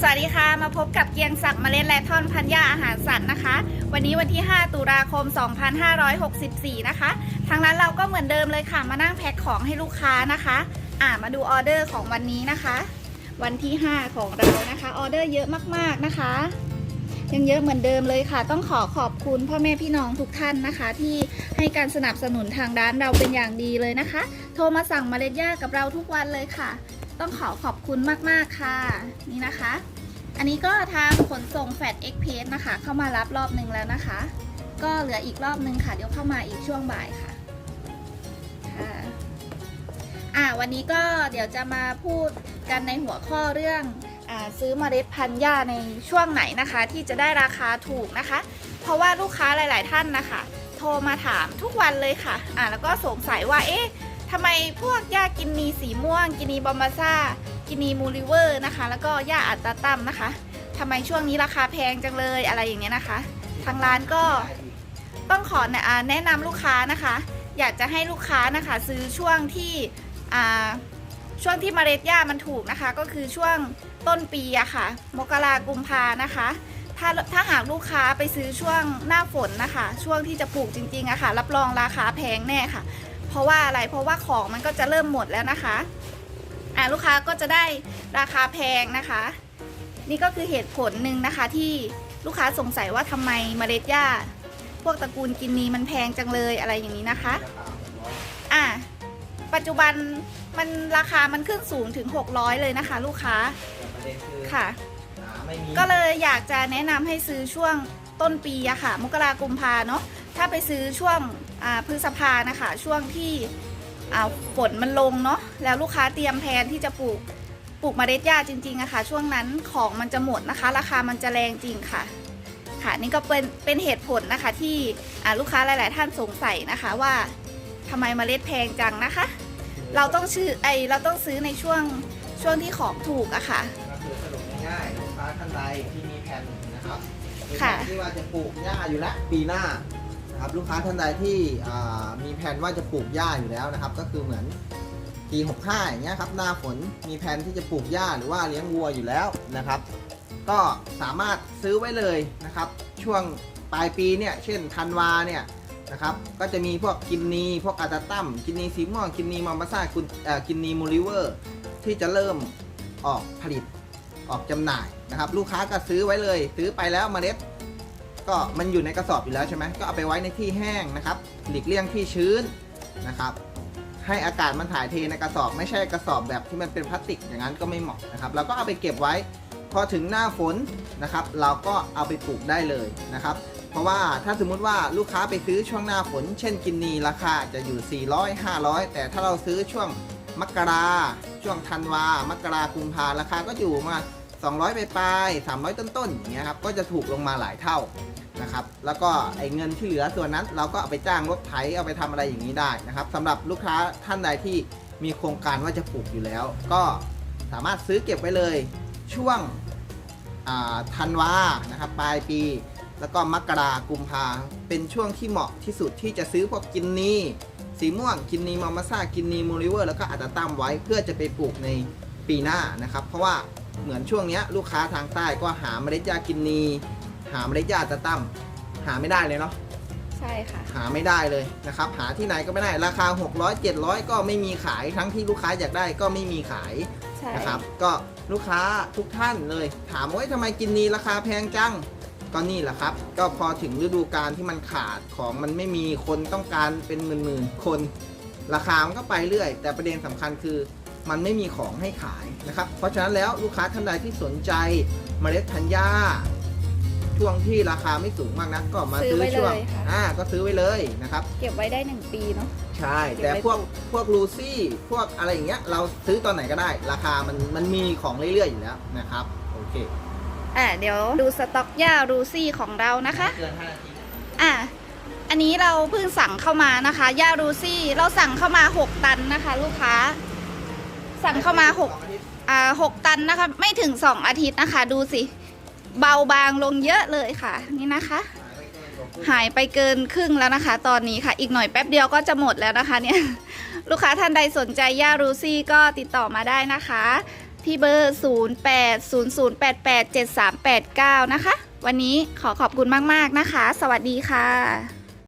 สวัสดีค่ะ มาพบกับเกียงศักดิ์เมล็ดและท่อนพันธุ์หญ้าอาหารสัตว์นะคะ วันนี้วันที่ 5 ตุลาคม 2564 นะคะ ทางร้านเราก็เหมือนเดิมเลยค่ะ มานั่งแพ็คของให้ลูกค้านะคะ อ่ามาดูออเดอร์ของวันนี้นะคะ วันที่ 5 ของเรานะคะ ออเดอร์เยอะมากๆนะคะ ยังเยอะเหมือนเดิมเลยค่ะ ต้องขอขอบคุณพ่อแม่พี่น้องทุกท่านนะคะ ที่ให้การสนับสนุนทางร้านเราเป็นอย่างดีเลยนะคะ โทรมาสั่งเมล็ดหญ้ากับเราทุกวันเลยค่ะ ต้องขอขอบคุณมาก ๆ ค่ะ นี่นะคะ อันนี้ก็ทางขนส่งแฟดเอ็กเพสนะคะ เข้ามารับรอบหนึ่งแล้วนะคะ ก็เหลืออีกรอบหนึ่งค่ะ เดี๋ยวเข้ามาอีกช่วงบ่ายค่ะค่ะอ่าวันนี้ก็เดี๋ยวจะมาพูดกันในหัวข้อเรื่องอาซื้อเมล็ดพันธุ์หญ้าในช่วงไหนนะคะ ที่จะได้ราคาถูกนะคะ เพราะว่าลูกค้าหลาย ๆ ท่านนะคะ โทรมาถามทุกวันเลยค่ะอ่าแล้วก็สงสัยว่าเอ๊ะ ทำไมพวกหญ้ากินนีสีม่วง กินนีบอมบาซ่า กินีมูลิเวอร์นะคะ แล้วก็หญ้าอัตตาตัมนะคะทำไมช่วงนี้ราคาแพงจังเลยอะไรอย่างเงี้ยนะคะ ทางร้านก็ต้องขอแนะอ่าแนำลูกค้านะคะ อยากจะให้ลูกค้านะคะซื้อช่วงที่ช่วงที่เมล็ดหญ้ามันถูกนะคะ ก็คือช่วงต้นปีอะค่ะ มกรากุมภานะคะ ถ้าถ้าหากลูกค้าไปซื้อช่วงหน้าฝนนะคะ ช่วงที่จะปลูกจริงๆอะค่ะ รับรองราคาแพงแน่ค่ะ ราะว่าอะไรเพราะว่าของมันก็จะเริ่มหมดแล้วนะคะอ่าลูกค้าก็จะได้ราคาแพงนะคะ นี่ก็คือเหตุผลหนึ่งนะคะที่ลูกค้าสงสัยว่าทำไมเมล็ดหญ้า พวกตระกูลกินนีมันแพงจังเลยอะไรอย่างนี้นะคะอะปัจจุบันมันราคามันขึ้นสูงถึง 600 เลยนะคะ ลูกค้าประเด็นคือค่ะหาไม่มีก็เลยอยากจะแนะนำให้ซื้อช่วงต้นปีอะค่ะ มกรากุมภาเนาะ ถ้าไปซื้อช่วงอ่าพฤษภานะคะ ช่วงที่อ่าฝนมันลงเนาะแล้วลูกค้าเตรียมแผนที่จะปลูกปลูกเมล็ดหญ้าจริงๆอะค่ะ ช่วงนั้นของมันจะหมดนะคะ ราคามันจะแรงจริงค่ะ ค่ะนี่ก็เป็นเป็นเหตุผลนะคะที่อ่าลูกค้าหลาย ๆ ท่านสงสัยนะคะว่าทำไมเมล็ดแพงจังนะคะ เราต้องชื่อไอเราต้องซื้อในช่วงช่วงที่ของถูกอะค่ะก็คือสรุปง่ายๆลูกค้าท่านใดที่มีแผนนะครับมีแผค่ะนที่ว่าจะปลูกหญ้าอยู่แล้วปีหน้า นะครับลูกค้าท่านใดที่มีแผนว่าจะปลูกหญ้าอยู่แล้วนะครับ ก็คือเหมือนปี65อย่างเงี้ยครับหน้าฝนมีแผนที่จะปลูกหญ้าหรือว่าเลี้ยงวัวอยู่แล้วนะครับ ก็สามารถซื้อไว้เลยนะครับ ช่วงปลายปีเนี่ยเช่นธันวาเนี่ยนะครับก็จะมีพวกกินนีพวกอาตาตัมกินนีสีม่วงกินนีมัมบาซ่ากุนกินนีมูริเวอร์ที่จะเริ่มออกผลิตออกจำหน่ายนะครับ ลูกค้าก็ซื้อไว้เลย ซื้อไปแล้วเมล็ด ก็มันอยู่ในกระสอบอยู่แล้วใช่ไหมก็เอาไปไว้ในที่แห้งนะครับ หลีกเลี่ยงที่ชื้นนะครับ ให้อากาศมันถ่ายเทในกระสอบไม่ใช่กระสอบแบบที่มันเป็นพลาสติกอย่างนั้นก็ไม่เหมาะนะครับเราก็เอาไปเก็บไว้พอถึงหน้าฝนนะครับ เราก็เอาไปปลูกได้เลยนะครับ เพราะว่าถ้าสมมุติว่าลูกค้าไปซื้อช่วงหน้าฝน เช่นกินนีราคาจะอยู่ 400 500 แต่ถ้าเราซื้อช่วงมกราช่วงธันวามกรากุมภาราคาก็อยู่มา200ไปปลายๆ300 ต้นๆอย่างเงี้ยครับก็จะถูกลงมาหลายเท่า นะครับ แล้วก็ไอ้เงินที่เหลือส่วนนั้น เราก็เอาไปจ้างรถไถเอาไปทำอะไรอย่างนี้ได้นะครับสำหรับลูกค้าท่านใดที่มีโครงการว่าจะปลูกอยู่แล้ว ก็สามารถซื้อเก็บไว้เลย ช่วงธันวานะครับปลายปี แล้วก็มกรากุมภาเป็นช่วงที่เหมาะที่สุดที่จะซื้อพวกกินนีสีม่วงกินนีมามาซากินนีมูริเวอร์แล้วก็อัตตัมไว้เพื่อจะไปปลูกในปีหน้านะครับ เพราะว่าเหมือนช่วงนี้ลูกค้าทางใต้ก็หาเมล็ดยากินนี หาเมล็ดยาอัตตัมหาไม่ได้เลยเนาะใช่ค่ะ หาไม่ได้เลยนะครับหาที่ไหนก็ไม่ได้ราคา 600 700 ก็ไม่มีขายทั้งที่ลูกค้าอยากได้ก็ไม่มีขายใช่นะครับก็ลูกค้าทุกท่านเลย ถามว่าเฮ้ยทำไมกินนีราคาแพงจังก็นี่แหละครับ ก็พอถึงฤดูกาลที่มันขาดของมันไม่มีคนต้องการเป็นหมื่นๆคน ราคามันก็ไปเรื่อย แต่ประเด็นสำคัญคือมันไม่มีของให้ขายนะครับ เพราะฉะนั้นแล้วลูกค้าท่านใดที่สนใจเมล็ดพันธุ์หญ้า ช่วงที่ราคาไม่สูงมากนักก็มาซื้อช่วงอ่าก็ซื้อไว้เลยนะครับ เก็บไว้ได้หนึ่งปีเนาะ ใช่ เก็บแต่ไว้พวกปลูกพวกลูซี่พวกอะไรอย่างเงี้ยเราซื้อตอนไหนก็ได้ ราคามันมันมีของเรื่อยๆอยู่แล้วนะครับโอเคอะเดี๋ยวดูสต็อกหญ้ารูซี่ของเรานะคะ เกิน5นาทีอะอันนี้เราเพิ่งสั่งเข้ามานะคะหญ้ารูซี่ เราสั่งเข้ามา 6 ตันนะคะ ลูกค้า สั่งเข้ามา6 อ่าหกตันนะคะ ไม่ถึง2อาทิตย์นะคะ ดูสิ เบาบางลงเยอะเลยค่ะ นี่นะคะ หายไปเกินครึ่งแล้วนะคะ ตอนนี้ค่ะ อีกหน่อยแป๊บเดียวก็จะหมดแล้วนะคะเนี่ยลูกค้าท่านใดสนใจย่ารูซี่ก็ติดต่อมาได้นะคะ ที่เบอร์ 0800887389 นะคะ วันนี้ขอขอบคุณมาก ๆ นะคะ สวัสดีค่ะ